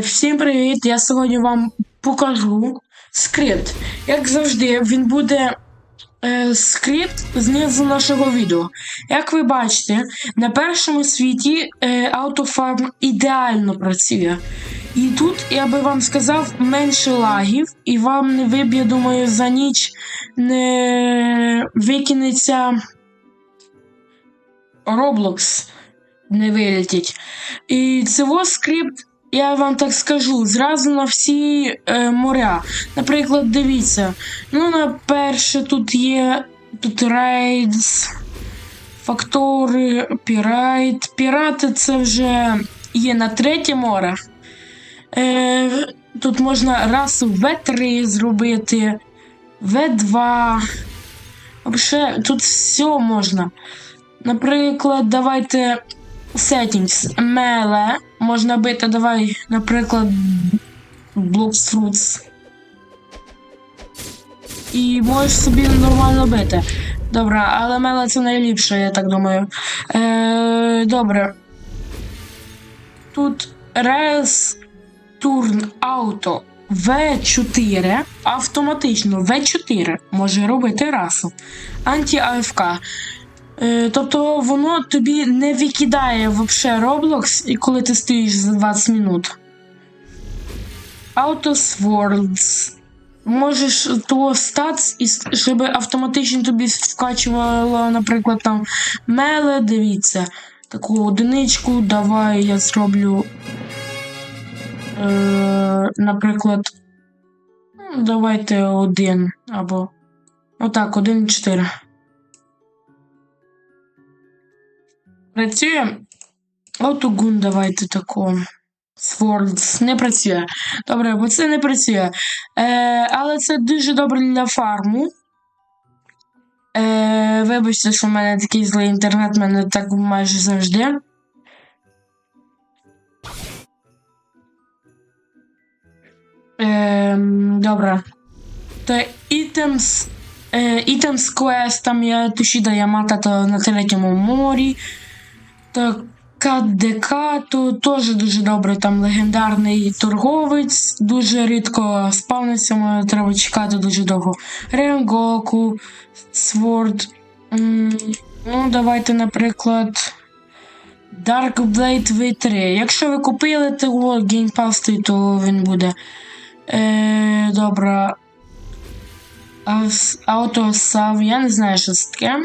Всім привіт! Я сьогодні вам покажу скрипт. Як завжди, він буде е, скрипт знизу нашого відео. Як ви бачите, на першому світі е, Autofarm ідеально працює. І тут, я би вам сказав, менше лагів, і вам не виб'є, думаю, за ніч не викинеться Roblox не вилетить. І цього скрипт, я вам так скажу, зразу на всі е, моря. Наприклад, дивіться. Ну, на перше тут є тут рейдс, фактори, пірайт. Пірати це вже є на третє море. Е, тут можна расу В3 зробити, В2. Взагалі, тут все можна. Наприклад, давайте settings меле. Можна бити, давай, наприклад, Fruits. І можеш собі нормально бити. Добре, але меле це найліпше, я так думаю. Е, добре. Тут Res Turn Auto V4 автоматично V4 може робити расу. Анті-АФК. Е, тобто воно тобі не викидає взагалі Roblox, і коли ти стоїш за 20 минут. Auto Swords. Можеш того стац, щоб автоматично тобі вкачувало, наприклад, там меле, дивіться. Таку одиничку, давай я зроблю. Е, Наприклад, ну, давайте один або. Отак, 1,4. Не працює. Отугун давайте таку. Свордс не працює. Добре, бо це не працює. Е, Але це дуже добре для фарму. Е, Вибачте, що в мене такий злий інтернет, в мене так майже завжди. Е, Добре. Та ітемс. Е, ітемс квест, там я Тушіда Ямата то на третьому морі. Та КДК, то теж дуже добре, там легендарний торговець, дуже рідко спавниться, треба чекати дуже довго. Ренгоку, Сворд. Ну, давайте, наприклад. Dark Blade V3. Якщо ви купили того Pass, то він буде. Е, добре. Save, я не знаю, що це таке.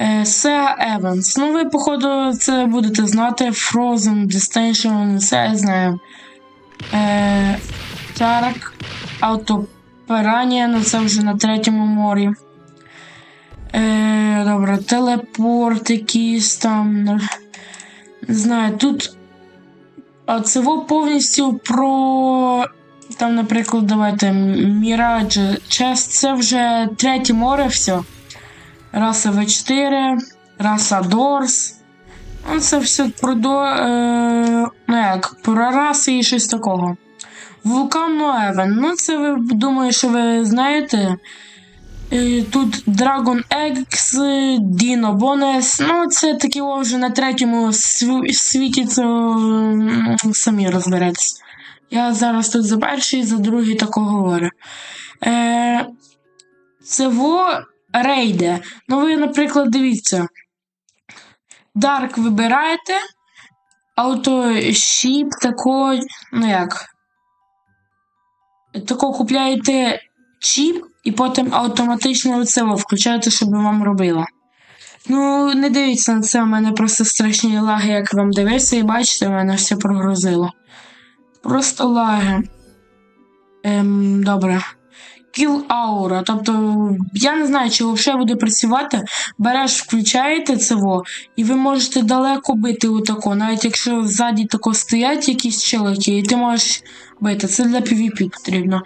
Е, Sega Evans. Ну, ви, походу, це будете знати. Frozen Destination, це я знаю. Е, Тарак, Auto ну це вже на третьому морі. Е, добре, телепорт якийсь там. Не знаю, тут. Во повністю про. Там, наприклад, давайте Мірадж Чест, це вже третє море, все. Раса В4, раса Дорс. Ну, це все про до. Е, ну як, про раси і щось такого. Вулкан Ноевен. Ну, це ви думаю, що ви знаєте. Е, Тут Dragon Eggs, Dino Bones. Ну, це такі вже на третьому сві- світі, це самі розберетесь. Я зараз тут за перший, за другий такого говорю. Е, це во рейди. Ну, ви, наприклад, дивіться. Dark вибираєте. Автошіп тако, ну як. Тако купляєте чіп, і потім автоматично це включаєте, щоб вам робило. Ну, не дивіться на це, у мене просто страшні лаги, як вам дивиться, і бачите, у мене все прогрузило. Просто лаги. Ем, добре. Kill Aura. Тобто, я не знаю, чи взагалі буде працювати. Береш, включаєте цього, і ви можете далеко бити отако. Навіть якщо ззаді тако стоять якісь челики, і ти можеш бити. Це для PvP потрібно.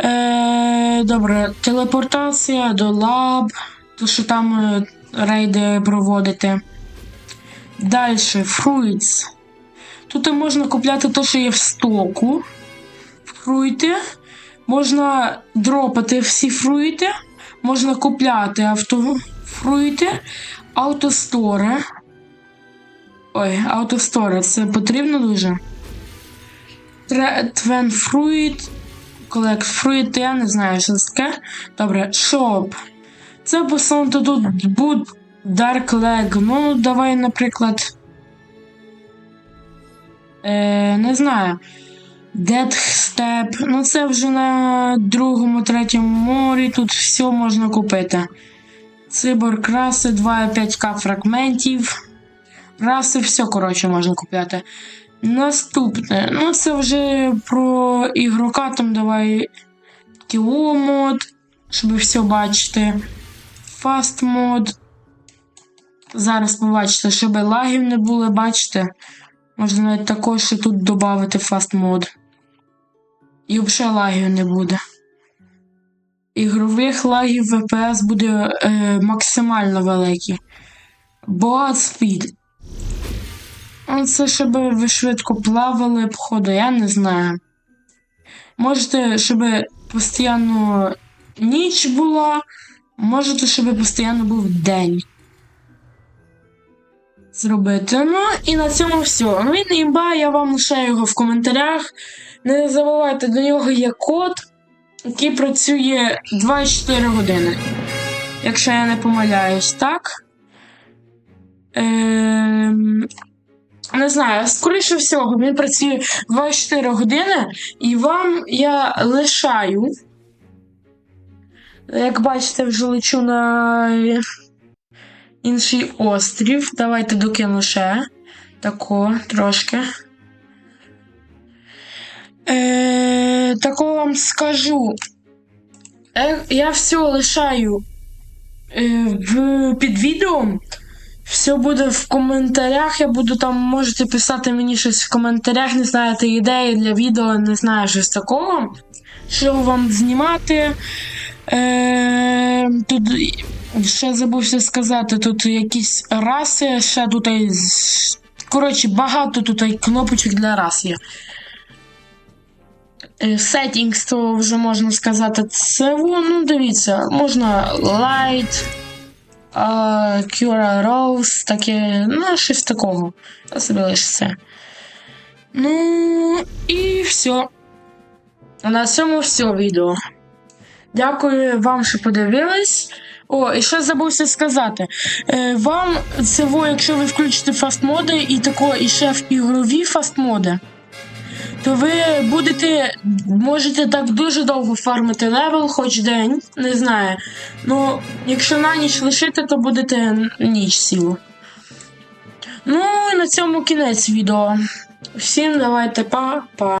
Е, добре, телепортація до лаб, то що там е, рейди проводити. Далі, Fruits. Тут можна купляти те, що є в стоку. Фруйти. Можна дропати всі фруйти, можна купляти автофруйти, автостори. Ой, автостори, це потрібно дуже. Твен Fruit. Collect Fruit, я не знаю, що це таке. Добре, Shop. Це посунути тут Boot Dark Leg. Ну, давай, наприклад. Е, не знаю. Dead Step. Ну, це вже на другому, третьому морі. Тут все можна купити. Цибор краси, 2,5к фрагментів. Раси, все, коротше, можна купляти. Наступне. Ну, це вже про ігрока, там давай кіло мод, щоб все бачити. Fast мод. Зараз побачите, щоб лагів не було, бачите. Можна навіть також ще тут додати fast мод. І взагалі лагів не буде. Ігрових лагів VPS буде е, максимально великий. Boat Speed. Це щоб ви швидко плавали, походу, я не знаю. Можете, щоб постійно ніч була, можете, щоб постійно був день. Зробити. І на цьому все. Він імба, я вам лишаю його в коментарях. Не забувайте, до нього є код, який працює 24 години. Якщо я не помиляюсь, так? Ем... Не знаю, скоріше всього, він працює 24 години, і вам я лишаю. Як бачите, вже лечу на інший острів. Давайте докину ще. Тако, трошки. Е, тако вам скажу. Е, я все лишаю е, в, під відео. Все буде в коментарях. Я буду там, можете писати мені щось в коментарях, не знаєте ідеї для відео, не знаю щось такого. Що вам знімати. Е, тут ще забувся сказати, тут якісь раси, ще тут. Коротше, багато тут кнопочок для рас є. Е, Settings, то вже можна сказати, це ну дивіться, можна light, а, Cura Rose, таке, ну, щось такого. Собі це. Ну, і все. На цьому все відео. Дякую вам, що подивились. О, і ще забувся сказати. Е, вам цього, якщо ви включите фастмоди і тако, і ще в ігрові фастмоди, то ви будете, можете так дуже довго фармити левел, хоч день, не знаю. Ну, якщо на ніч лишити, то будете ніч сілу. Ну, і на цьому кінець відео. Всім давайте па-па.